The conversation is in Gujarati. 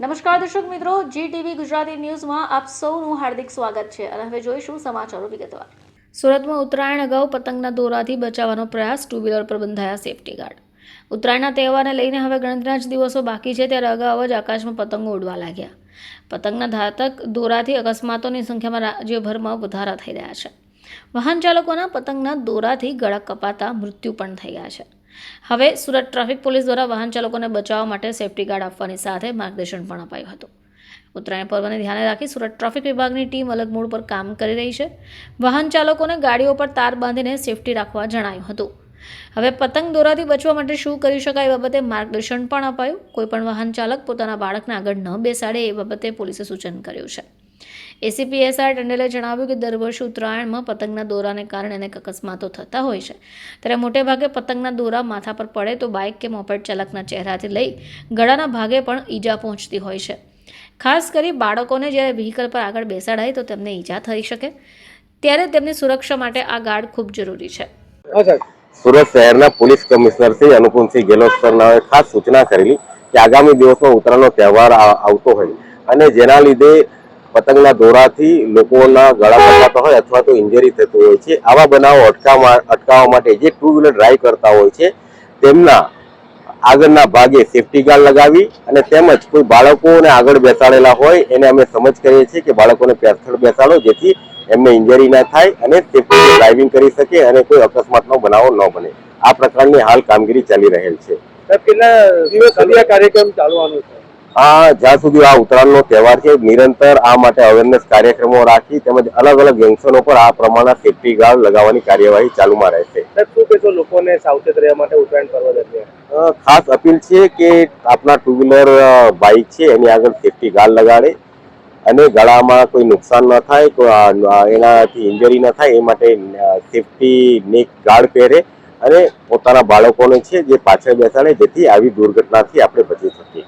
નમસ્કાર દર્શક મિત્રો જી ટીવી ગુજરાતી ન્યૂઝમાં આપ સૌનું હાર્દિક સ્વાગત છે અને હવે જોઈશું સમાચારો વિગતવાર. સુરતમાં ઉત્તરાયણ અગાઉ પતંગના દોરાથી બચાવવાનો પ્રયાસ ટુ વ્હીલર પર બંધાયા સેફટી ગાર્ડ ઉત્તરાયણના તહેવારને લઈને હવે ગણતરીના જ દિવસો બાકી છે, ત્યારે અગાઉ જ આકાશમાં પતંગો ઉડવા લાગ્યા. પતંગના ધાતક દોરાથી અકસ્માતોની સંખ્યામાં રાજ્યભરમાં વધારા થઈ રહ્યા છે. વાહન ચાલકોના પતંગના દોરાથી ગળા કપાતા મૃત્યુ પણ થઈ ગયા છે. હવે સુરત ટ્રાફિક પોલીસ દ્વારા વાહન ચાલકોને બચાવવા માટે સેફટી ગાર્ડ આપવાની સાથે માર્ગદર્શન પણ અપાયું હતું. ઉત્તરાયણ પર્વને ધ્યાને રાખી સુરત ટ્રાફિક વિભાગની ટીમ અલગ મોડ પર કામ કરી રહી છે. વાહન ચાલકોને ગાડીઓ પર તાર બાંધીને સેફટી રાખવા જણાયું હતું. હવે પતંગ દોરાથી બચવા માટે શું કરી શકાય એ બાબતે માર્ગદર્શન પણ અપાયું. કોઈપણ વાહન ચાલક પોતાના બાળકને આગળ ન બેસાડે એ બાબતે પોલીસે સૂચન કર્યું છે. એસીપી એસ ટંડેલે જણાવ્યું કે દર વર્ષે ઉત્તરાયણમાં પતંગના દોરાને કારણે અનેક અકસ્માતો થતા હોય છે. ત્યારે મોટેભાગે પતંગના દોરા માથા પર પડે તો બાઇક કે મોપેડ ચાલકના ચહેરાથી લઈ ગળાના ભાગે પણ ઈજા પહોંચતી હોય છે. ખાસ કરી બાળકોને જ્યારે વ્હીકલ પર આગળ બેસાડાય તો તેમને ઈજા થઈ શકે. ત્યારે તેમની સુરક્ષા માટે આ ગાર્ડ ખૂબ જરૂરી છે. સુરત શહેરના પોલીસ કમિશનર શ્રી અનુપમસિંહ ગેહલોત સરનાઓએ ખાસ સૂચના કરેલી કે આગામી દિવસમાં ઉત્તરાયણનો તહેવાર આવતો હોય અને જેના લીધે પતંગના દોરાથી લોકોના ગળા કપાતા હોય અથવા તો ઇન્જરી થતું હોય છે. આવા બનાવો અટકાવવા અટકાવવા માટે જે ટુ વ્હીલર ડ્રાઈવ કરતા હોય છે, તેમના આગળના ભાગે સેફટી ગાર્ડ લગાવી અને તેમજ કોઈ બાળકોને આગળ બેસાડેલા હોય એને અમે સમજ કરીએ છીએ કે બાળકોને પાછળ બેસાડો જેથી એમને ઇન્જરી ના થાય અને સેફટી ડ્રાઇવિંગ કરી શકે અને કોઈ અકસ્માતનો બનાવો ન બને. આ પ્રકારની હાલ કામગીરી ચાલી રહેલ છે. કેટલા દિવસ કાર્યક્રમ ચાલવાનો છે? આ જ્યાં સુધી આ ઉત્તરાયણનો તહેવાર છે નિરંતર આ માટે અવેરનેસ કાર્યક્રમો રાખી તેમજ અલગ અલગ જંકશનો પર આ પ્રમાણના સેફટી ગાર્ડ લગાવવાની કાર્યવાહી ચાલુમાં રહેશે શું કહેશો લોકોને સાવચેત રહેવા માટે ઉત્તરાયણ પર્વ દરમિયાન? ખાસ અપીલ છે કે આપના ટુ વ્હીલર બાઇક છે એની આગળ સેફટી ગાર્ડ લગાડે અને ગળામાં કોઈ નુકસાન ન થાય એનાથી ઇન્જરી ન થાય એ માટે સેફટી નેક ગાર્ડ પહેરે અને પોતાના બાળકોને છે જે પાછળ બેસાડે જેથી આવી દુર્ઘટનાથી આપણે બચી શકીએ.